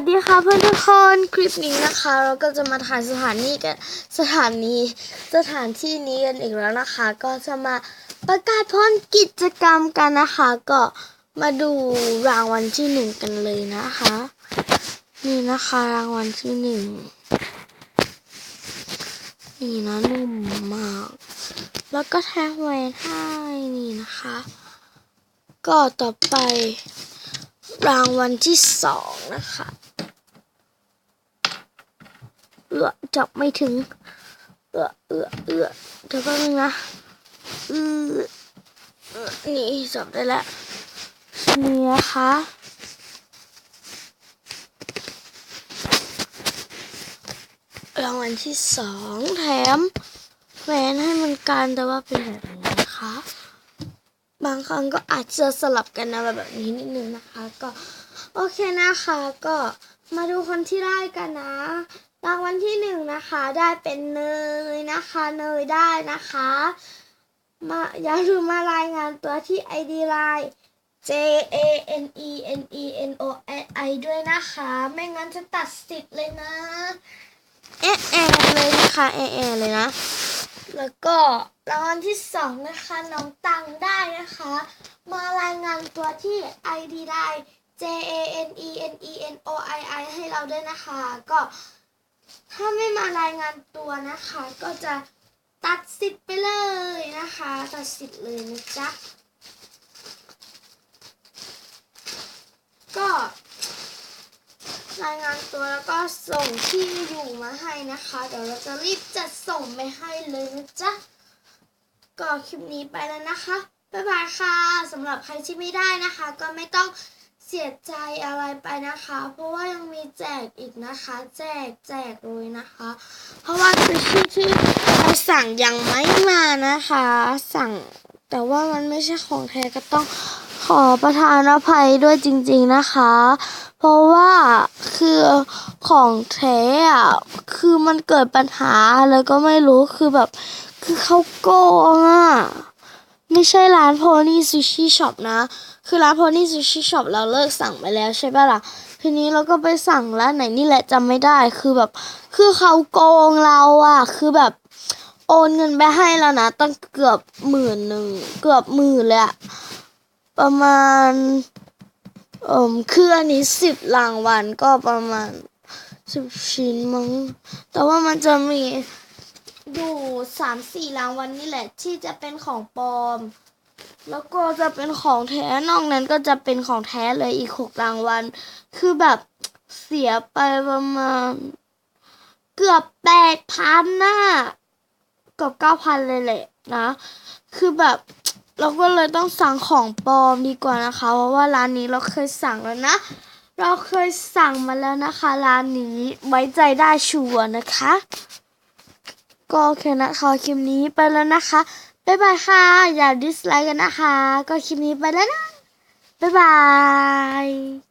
สดีค่ะเพื่อนทุกคนคลิปนี้นะคะ เราก็จะมาถ่ายสถานีกันสถานีสถานที่นี้กันอีกแล้วนะคะ ก็จะมาประกาศผลกิจกรรมกันนะคะ ก็มาดูรางวัลที่หนึ่งกันเลยนะคะ นี่นะคะรางวัลที่หนึ่งนี่นะนุ่มมาก แล้วก็แทงแหวนให้นี่นะคะ ก็ต่อไปรางวัลที่สองนะคะ เอือจับไม่ถึง เอือเอือเอือเดี๋ยวแป๊บนึงนะอือเออนี่จับได้แล้วนี่นะคะรางวัลที่สองแถมแหวนให้มันกันแต่ว่าเป็นแบบนี้นะคะ บางครั้งก็อาจจะสลับกันนะแบบนี้นิดนึงนะคะ ก็โอเคนะคะก็มาดูคนที่ได้กันนะ รางวัลที่หนึ่งนะคะได้เป็นเนยนะคะ เนยได้นะคะ มาอย่าลืมมารายงานตัวที่ ID Line J A N E N E N O I ด้วยนะคะ ไม่งั้นจะตัดสิทธิ์เลยนะเอะแอะเลยนะคะเอะแอะเลยนะ แล้วก็รางวัลที่สองนะคะน้องตังได้นะคะ มารายงานตัวที่ ID ได้ J A N E N E N O I I ให้เราด้วยนะคะ ก็ ถ้าไม่มารายงานตัวนะคะ ก็จะตัดสิทธิ์ไปเลยนะคะ ตัดสิทธิ์เลยนะจ๊ะก็ รายงานตัวแล้วก็ส่งที่อยู่มาให้นะคะ เดี๋ยวเราจะรีบจัดส่งไปให้เลยนะจ๊ะก็คลิปนี้ไปแล้วนะคะบ๊ายบายค่ะสำหรับใครที่ไม่ได้นะคะ ก็ไม่ต้อง เสียใจอะไรไปนะคะ เพราะว่ายังมีแจกอีกนะคะ แจกแจกเลยนะคะ เพราะว่าคือที่ที่เราสั่งยังไม่มานะคะ สั่งแต่ว่ามันไม่ใช่ของแท้ก็ต้องขอประทานอภัยด้วยจริง ๆนะคะ เพราะว่าคือของแท้อะคือมันเกิดปัญหาแล้วก็ไม่รู้คือแบบคือเขาโกงอะ ไม่ใช่ร้านโพนี่ซูชิช็อปนะ คือร้านโพนี่ซูชิช็อปเราเลิกสั่งไปแล้วใช่ปะล่ะ ทีนี้เราก็ไปสั่งร้านไหนนี่แหละจำไม่ได้ คือแบบ คือเขาโกงเราอะคือแบบโอนเงินไปให้แล้วนะ ตั้งเกือบหมื่นหนึ่ง เกือบหมื่นเลยอะประมาณเอ่มคืออันนี้สิบรางวัลก็ประมาณสิบชิ้นมั้ง แต่ว่ามันจะมี อยู่สามสี่รางวัลนี่แหละ ที่จะเป็นของปลอม แล้วก็จะเป็นของแท้นอกนั้นก็จะเป็นของแท้เลยอีกหกรางวัล คือแบบเสียไปประมาณ เกือบแปดพันน่ะเกือบเก้าพันเลยแหละนะ คือแบบเราก็เลยต้องสั่งของปลอมดีกว่านะคะ เพราะว่าร้านนี้เราเคยสั่งแล้วนะ เราเคยสั่งมาแล้วนะคะ ร้านนี้ไว้ใจได้ชัวร์นะคะ ก็โอเคนะขอคลิปนี้ไปแล้วนะคะ บ๊ายบายค่ะ อย่าดิสไลค์กันนะคะ ก็คลิปนี้ไปแล้วนะ บ๊ายบาย